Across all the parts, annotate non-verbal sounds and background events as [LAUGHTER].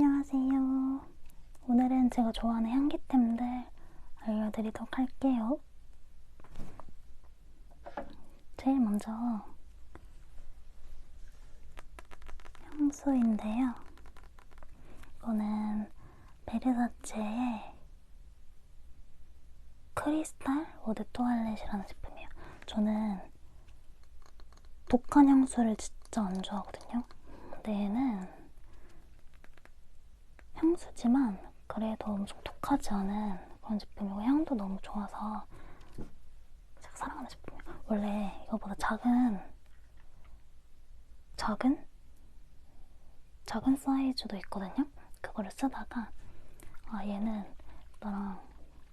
안녕하세요. 오늘은 제가 좋아하는 향기템들 알려드리도록 할게요. 제일 먼저 향수인데요. 이거는 베르사체의 크리스탈 오드 토알렛이라는 제품이에요. 저는 독한 향수를 진짜 안 좋아하거든요. 근데 얘는 향수지만 그래도 엄청 독하지 않은 그런 제품이고 향도 너무 좋아서 제가 사랑하는 제품이에요. 원래 이거보다 작은 작은 작은 사이즈도 있거든요. 그거를 쓰다가 아 얘는 나랑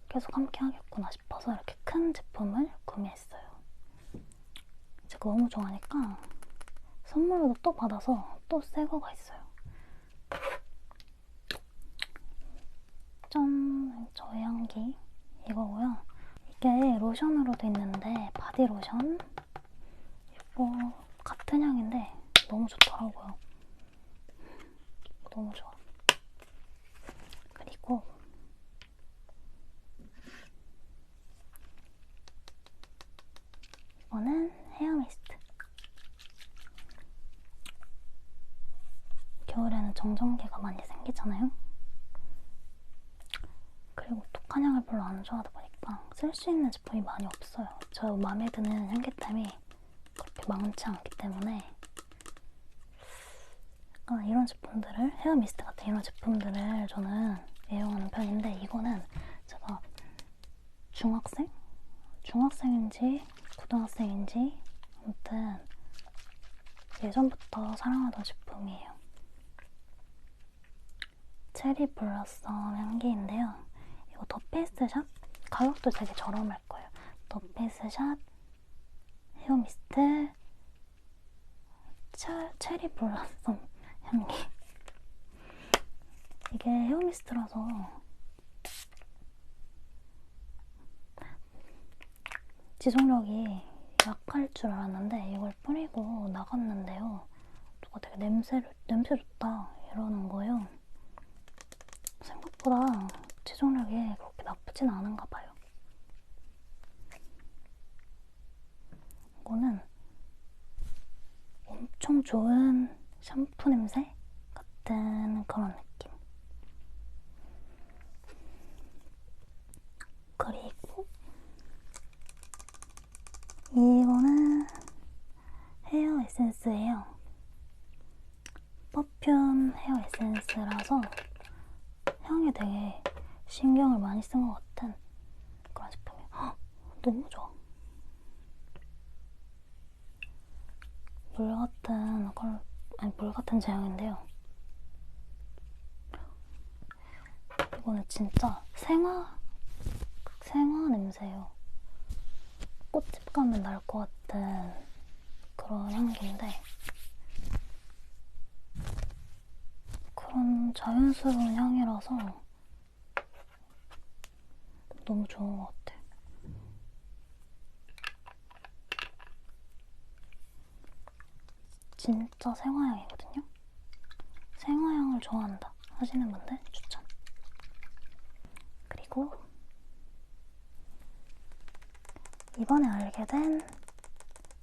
계속 함께 하겠구나 싶어서 이렇게 큰 제품을 구매했어요. 제가 너무 좋아하니까 선물로 또 받아서 또 새 거가 있어요. 향기 이거고요. 이게 로션으로도 있는데 바디 로션 이거 같은 향인데 너무 좋더라고요. 너무 좋아. 그리고 이거는 헤어 미스트. 겨울에는 정전기가 많이 생기잖아요. 그리고 독한 향을 별로 안 좋아하다 보니까 쓸수 있는 제품이 많이 없어요. 저 마음에 드는 향기템이 그렇게 많지 않기 때문에 약간 이런 제품들을 헤어 미스트 같은 이런 제품들을 저는 애용하는 편인데 이거는 제가 중학생? 중학생인지 고등학생인지 아무튼 예전부터 사랑하던 제품이에요. 체리 블라썸 향기인 더페이스샵 가격도 되게 저렴할 거예요. 더페이스샵 헤어 미스트 체, 체리 블라썸 [LAUGHS] 향기 이게 헤어 미스트라서 지속력이 약할 줄 알았는데 이걸 뿌리고 나갔는데요. 누가 되게 냄새를 냄새 좋다 이러는 거예요. 생각보다 지속력이 나쁘진 않은가 봐요. 이거는 엄청 좋은 샴푸 냄새 같은 그런 느낌. 그리고 이거는 헤어 에센스예요. 퍼퓸 헤어 에센스라서 향에 되게 신경을 많이 쓴 것 같은 그런 제품이에요. 헉, 너무 좋아. 물 같은 걸 아니 물 같은 제형인데요. 이거는 진짜 생화 생화 냄새예요. 꽃집 가면 날 것 같은 그런 향기인데 그런 자연스러운 향이라서 너무 좋은 것 같아. 진짜 생화향이거든요. 생화향을 좋아한다 하시는 분들 추천. 그리고 이번에 알게 된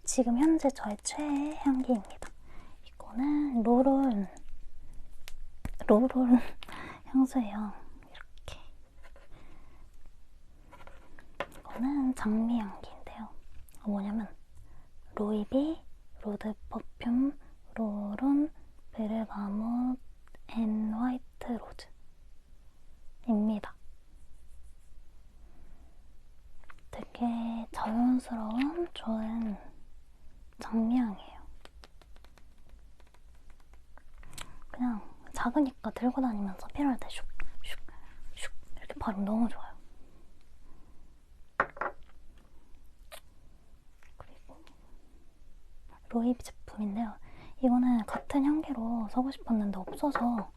지금 현재 저의 최애 향기입니다. 이거는 로롤 로롤 [LAUGHS] 향수예요. 이렇게 이거는 장미 향기인데요. 뭐냐면 로이비 로드 퍼퓸 로론 베르가못 앤 화이트 로즈입니다. 되게 자연스러운 좋은 장미향이에요. 그냥 작으니까 들고 다니면서 필요할 때 슉, 슉, 슉 이렇게 바르면 너무 좋아요. 그리고 로이비 제품인데요. 이거는 같은 향기로 사고 싶었는데 없어서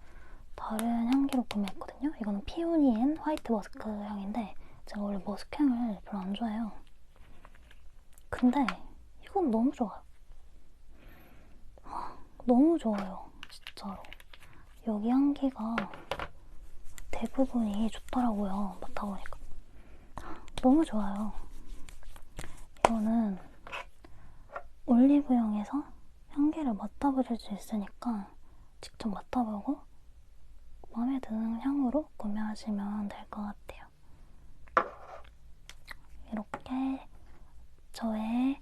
다른 향기로 구매했거든요. 이거는 피오니 앤 화이트 머스크 향인데 제가 원래 머스크 향을 별로 안 좋아해요. 근데 이건 너무 좋아요. 너무 좋아요. 진짜로. 여기 향기가 대부분이 좋더라고요. 맡아보니까. 너무 좋아요. 이거는 올리브영에서 향기를 맡아보실 수 있으니까 직접 맡아보고 마음에 드는 향으로 구매하시면 될 것 같아요. 이렇게 저의